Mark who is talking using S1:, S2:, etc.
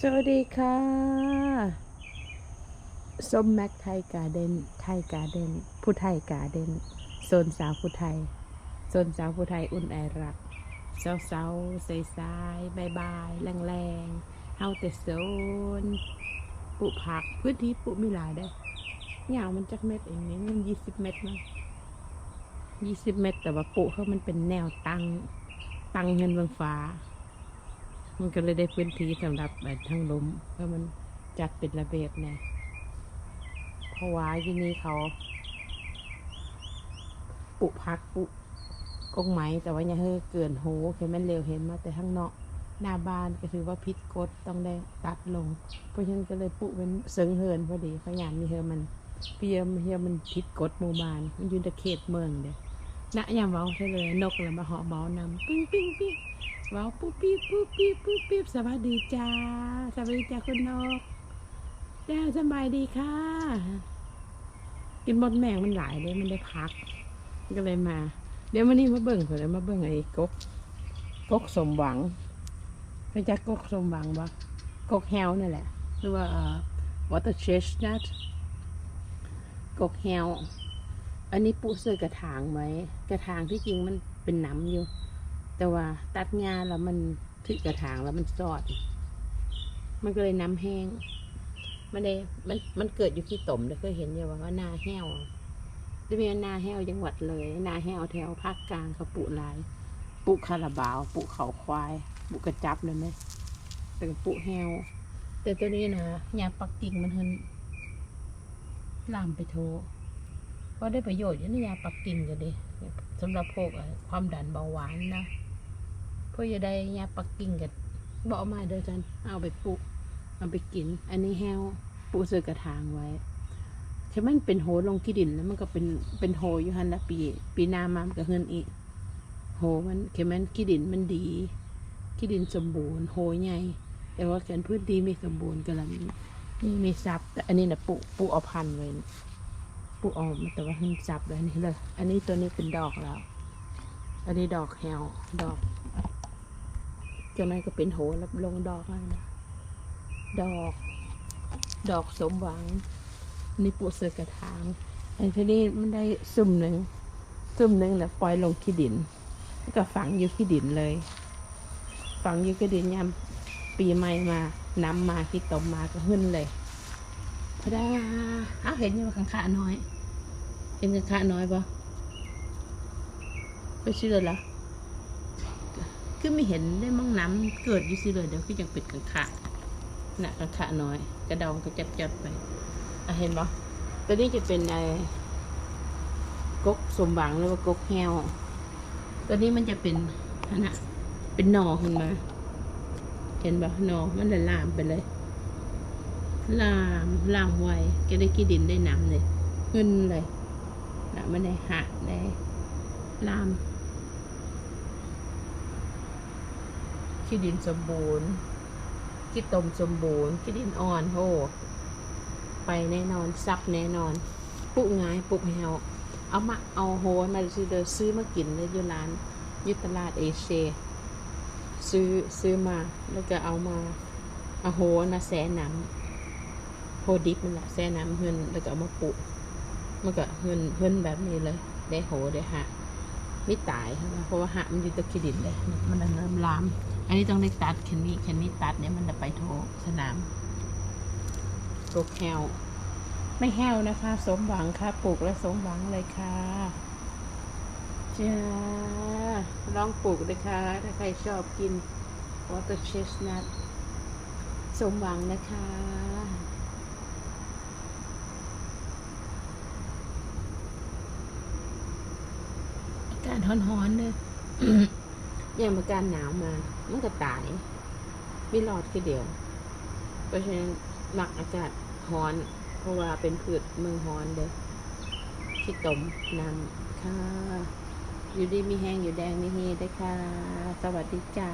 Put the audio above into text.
S1: สวัสดีค่ะส้มแม็กไทยการ์เดนไทยการ์เดนผู้ไทยการ์เดนโซนสาวผู้ไทยโซนสาวผู้ไทยอุ่นไอรักเศร้าเศร้าใสสายบายบายแรงแรงเฮาแต่โซนปลูกผักพื้นที่ปลูกไม่หลายได้ยาวมันจักเม็ดเองนี่มันยี่สิบเม็ดมั้งยี่สิบเม็ดแต่ว่าปลูกเขามันเป็นแนวตั้งตั้งเงินบืองฟ้า มันก็เลยได้พื้นที่สำหรับแบบทั้งลมเพราะมันจัดเป็นระเบียบไงเพราะว่าที่นี่เขาปลูกพักปลูกกงไม้แต่ว่าอย่าให้เกินโหเคยมันเร็วเห็นมาแต่ข้างนอกหน้าบ้านก็ถือว่าพิษกฎต้องได้ตัดลง เพราะฉะนั้นก็เลยปลูกเป็นเสิงเฮินพอดีเขายากมีเฮินมันเพียมเฮียมันพิษกฎหมู่บ้าน มันอยู่ในเขตเมืองเด้อณยามเว้าใช่เลยนกเลยมาเหาะเบานำปิ้งปิ้งปิ้ง ว้าวปุ๊บปี๊บปุ๊บปี๊บปุ๊บปี๊บสวัสดีจ้าสวัสดีจ้าคุณนกจ้าสบายดีค่ะ กินหมดแมงมันหลายเลยมันได้พักก็เลยมา เดี๋ยววันนี้มาเบิ่งเผื่อมาเบิ่งไอ้กกกกสมหวังไปจากกกสมหวังบ่กกแฮวนั่นแหละหรือว่าเอ่อ water chestnut กกแฮวอันนี้ปุเสือกระถางไหมกระถางที่จริงมันเป็นน้ำอยู่ แต่ว่าตัดงาแล้วมันถึกกระถางแล้วมันสอด มันก็เลยน้ำแห้ง มันเลยมันมันเกิดอยู่ที่ต่มเลยเคยเห็นอยู่ว่านาแห้วจะมีนาแห้วจังหวัดเลย นาแห้วแถวภาคกลางเขาปลูกหลายปลูกคาราบาวปลูกเขาควายปลูกกระจับเลยไหมแต่ปลูกแห้ว แต่ตัวนี้นะยาปักกิ่งมันเฮินลามไปโทเพราะได้ประโยชน์อยู่ในยาปักกิ่งก็ดีสำหรับพวกความดันเบาหวานนะ พ่อจะได้ยาปักกิ่งกันบอกเอามาเด้อจันเอาไปปลูกเอาไปกิน อันนี้แห้วปลูกเสือกระถางไว้ใช่มันเป็นโหลงขี้ดินแล้วมันก็เป็นเป็นโหอยู่หันละปีปีหน้ามามันก็เฮินอีกโหมันเขมันขี้ดินมันดีขี้ดินสมบูรณ์โหใหญ่แต่ว่าการพื้นที่ไม่สมบูรณ์ก็เลยนี่มีซับแต่อันนี้นะปลูกปลูกเอาพันไว้ปลูกเอาแต่ว่าให้ซับเลยอันนี้เลย อันนี้ตัวนี้เป็นดอกแล้ว อันนี้ดอกแฮวดอก จานั้นก็เป็นโหแล้วลงดอกแล้วนะดอก ดอกสมหวัง นี่ปูเสือกระถางไอ้ทีนี้มันได้ซุ่มหนึ่งซุ่มหนึ่งแล้วปล่อยลงขี้ดินแล้วก็ฝังอยู่ขี้ดินเลย ฝังอยู่ขี้ดินยามปีใหม่มาน้ำมาที่ตมมาก็ขึ้นเลยพอได้อ้าวเห็นยังขังขาน้อย เห็นขังขาน้อยปะไปซื้อเลยละ คือไม่เห็นได้มั่งน้ำเกิดอยู่สิเลยเดี๋ยวคือยังเป็ดกังขะน่ะกังขะน้อย กระดองก็จับจับไปอะเห็นปะตัวนี้จะเป็นไอ้กกสมหวังหรือว่ากกแฮวตัวนี้มันจะเป็นอันน่ะเป็นหนอขึ้นมา เห็นปะหนอมันจะลามไปเลย ลามลามไวก็ได้กี่ดินได้น้ำเลยขึ้นเลยนะมันได้หักได้ลาม ขี้ดินสมบูรณ์ขี้ตมสมบูรณ์ขี้ดินอ่อนโหไปแน่นอนซับแน่นอนปลูกง่ายปลูกแฮวเอามาเอาโหมาซื้อเดซื้อมากินเลยอยู่ร้านยุตลาดเอเชียซื้อซื้อมาแล้วก็เอามาเอาโหนะแซ่น้ำโหดิบมันแหละแซ่น้ำเฮือนแล้วก็เอามาปลูกมันก็เฮือนเฮือนแบบนี้เลย ได้โหได้หะไม่ตายเพราะว่าหะมันอยู่ตะกิดินเลย มันเริ่มลาม อันนี้ต้องได้ตัดแคนนี้แคนนี้ตัดเนี่ยมันจะไปโทสนามปลูกแฮวไม่แฮวนะคะ สมหวังค่ะ ปลูกแล้วสมหวังเลยค่ะจ้าลองปลูกเลยค่ะถ้าใครชอบกิน water chestnut สมหวังนะคะอากาศร้อนๆเลย อย่างอากาศหนาวมา มันก็ตายไม่รอดแค่เดียว เพราะฉะนั้นหมักอากาศฮ้อน เพราะว่าเป็นพืชเมืองฮ้อนเลยที่ตมน้ำค่ะ อยู่ดีมีแห้งอยู่แดงมีเฮได้ค่ะ สวัสดีจ้า